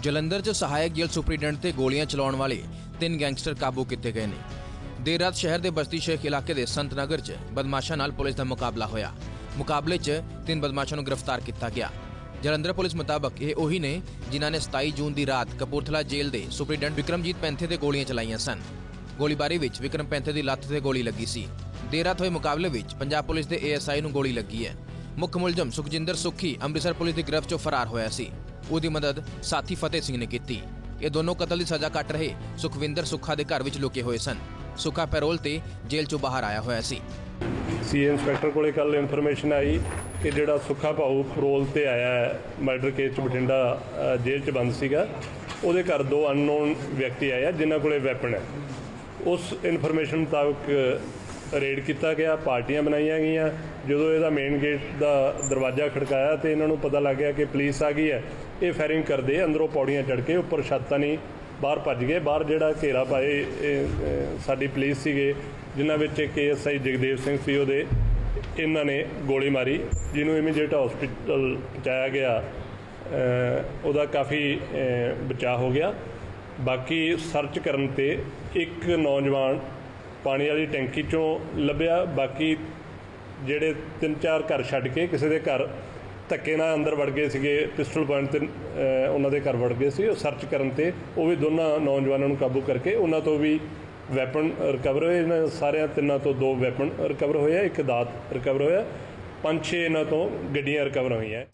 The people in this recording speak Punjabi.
ਜਲੰਧਰ 'ਚ ਸਹਾਇਕ ਜੇਲ੍ਹ ਸੁਪਰੀਡੈਂਟ ਤੇ ਗੋਲੀਆਂ ਚਲਾਉਣ ਵਾਲੇ ਤਿੰਨ ਗੈਂਗਸਟਰ ਕਾਬੂ ਕੀਤੇ ਗਏ ਨੇ। ਦੇਰ ਰਾਤ ਸ਼ਹਿਰ ਦੇ ਬਸਤੀ ਸ਼ੇਖ ਇਲਾਕੇ ਦੇ ਸੰਤ ਨਗਰ 'ਚ ਬਦਮਾਸ਼ਾਂ ਨਾਲ ਪੁਲਿਸ ਦਾ ਮੁਕਾਬਲਾ ਹੋਇਆ। ਮੁਕਾਬਲੇ 'ਚ ਤਿੰਨ ਬਦਮਾਸ਼ਾਂ ਨੂੰ ਗ੍ਰਿਫਤਾਰ ਕੀਤਾ ਗਿਆ। ਜਲੰਧਰ ਪੁਲਿਸ ਮੁਤਾਬਕ ਇਹ ਉਹੀ ਨੇ ਜਿਨ੍ਹਾਂ ਨੇ 27 ਜੂਨ ਦੀ ਰਾਤ ਕਪੂਰਥਲਾ ਜੇਲ੍ਹ ਦੇ ਸੁਪਰੀਡੈਂਟ ਵਿਕਰਮਜੀਤ ਪੈਂਥੇ ਤੇ ਗੋਲੀਆਂ ਚਲਾਈਆਂ ਸਨ। ਗੋਲੀਬਾਰੀ ਵਿੱਚ ਵਿਕਰਮ ਪੈਂਥੇ ਦੀ ਲੱਤ ਤੇ ਗੋਲੀ ਲੱਗੀ ਸੀ। ਦੇਰ ਰਾਤ ਹੋਏ ਮੁਕਾਬਲੇ ਵਿੱਚ ਪੰਜਾਬ ਪੁਲਿਸ ਦੇ ਏਐਸਆਈ ਨੂੰ ਗੋਲੀ ਲੱਗੀ ਹੈ। ਮੁੱਖ ਮੁਲਜ਼ਮ ਸੁਖਜਿੰਦਰ ਸੁੱਖੀ ਅੰਮ੍ਰਿਤਸਰ ਪੁਲਿਸ ਦੀ ਗ੍ਰਿਫਤ 'ਚੋਂ ਫਰਾਰ ਹੋਇਆ ਸੀ। ਉਹਦੀ ਮਦਦ ਸਾਥੀ ਫਤਿਹ ਸਿੰਘ ਨੇ ਕੀਤੀ। ਇਹ ਦੋਨੋਂ ਕਤਲ ਦੀ ਸਜ਼ਾ ਕੱਟ ਰਹੇ ਸੁਖਵਿੰਦਰ ਸੁੱਖਾ ਦੇ ਘਰ ਵਿੱਚ ਲੁਕੇ ਹੋਏ ਸਨ। ਸੁੱਖਾ ਪੈਰੋਲ ਤੇ ਜੇਲ੍ਹ 'ਚੋਂ ਬਾਹਰ ਆਇਆ ਹੋਇਆ ਸੀ। ਸੀ ਇੰਸਪੈਕਟਰ ਕੋਲੇ ਕੱਲ ਇਨਫੋਰਮੇਸ਼ਨ ਆਈ ਕਿ ਜਿਹੜਾ ਸੁੱਖਾ ਭਾਊ ਪੈਰੋਲ ਤੇ ਆਇਆ ਹੈ, ਮਰਡਰ ਕੇਸ ਚ ਬਠਿੰਡਾ ਜੇਲ੍ਹ ਚ ਬੰਦ ਸੀਗਾ, ਉਹਦੇ ਘਰ ਦੋ ਅਨਨੋਨ ਵਿਅਕਤੀ ਆਇਆ ਆ, ਜਿਨ੍ਹਾਂ ਕੋਲੇ ਵੈਪਨ ਹੈ। ਉਸ ਇਨਫੋਰਮੇਸ਼ਨ ਮੁਤਾਬਕ ਰੇਡ ਕੀਤਾ ਗਿਆ, ਪਾਰਟੀਆਂ ਬਣਾਈਆਂ ਗਈਆਂ। ਜਦੋਂ ਇਹਦਾ ਮੇਨ ਗੇਟ ਦਾ ਦਰਵਾਜ਼ਾ ਖੜਕਾਇਆ ਤੇ ਇਹਨਾਂ ਨੂੰ ਪਤਾ ਲੱਗ ਗਿਆ ਕਿ ਪੁਲਿਸ ਆ ਗਈ ਹੈ। ਇਹ ਫਾਇਰਿੰਗ ਕਰਦੇ, ਅੰਦਰੋਂ ਪੌੜੀਆਂ ਚੜ੍ਹ ਕੇ, ਉੱਪਰ ਛੱਤਾਂ ਨਹੀਂ, ਬਾਹਰ ਭੱਜ ਗਏ। ਬਾਹਰ ਜਿਹੜਾ ਘੇਰਾ ਪਾਏ ਸਾਡੀ ਪੁਲਿਸ ਸੀਗੇ, ਜਿਨ੍ਹਾਂ ਵਿੱਚ ਇੱਕ ਐਸਆਈ ਜਗਦੇਵ ਸਿੰਘ ਸੀ ਉਹਦੇ। ਇਹਨਾਂ ਨੇ ਗੋਲੀ ਮਾਰੀ, ਜਿਹਨੂੰ ਇਮੀਡੀਏਟ ਹਸਪੀਟਲ ਪਹੁੰਚਾਇਆ ਗਿਆ। ਉਹਦਾ ਕਾਫੀ ਬਚਾਅ ਹੋ ਗਿਆ। ਬਾਕੀ ਸਰਚ ਕਰਨ ਤੇ ਇੱਕ ਨੌਜਵਾਨ ਪਾਣੀ ਵਾਲੀ ਟੈਂਕੀ ਚੋਂ ਲੱਭਿਆ, ਬਾਕੀ ਜਿਹੜੇ ਤਿੰਨ ਚਾਰ ਘਰ ਛੱਡ ਕੇ ਕਿਸੇ ਦੇ ਘਰ ਧੱਕੇ ਨਾਲ ਅੰਦਰ ਵੜ ਗਏ ਸੀਗੇ, ਪਿਸਟਲ ਪੁਆਇੰਟ ਤੇ ਉਹਨਾਂ ਦੇ ਘਰ ਵੜ ਗਏ ਸੀ, ਉਹ ਸਰਚ ਕਰਨ ਤੇ, ਉਹ ਵੀ ਦੋਨਾਂ ਨੌਜਵਾਨਾਂ ਨੂੰ ਕਾਬੂ ਕਰਕੇ, ਉਹਨਾਂ ਤੋਂ ਵੀ ਵੈਪਨ ਰਿਕਵਰ ਹੋਏ, ਇਹਨਾਂ ਸਾਰਿਆਂ ਤਿੰਨਾਂ ਤੋਂ ਦੋ ਵੈਪਨ ਰਿਕਵਰ ਹੋਏ ਇੱਕ ਦਾਤ ਰਿਕਵਰ ਹੋਇਆ, ਪੰਜ ਛੇ ਇਹਨਾਂ ਤੋਂ ਗੱਡੀਆਂ ਰਿਕਵਰ ਹੋਈਆਂ।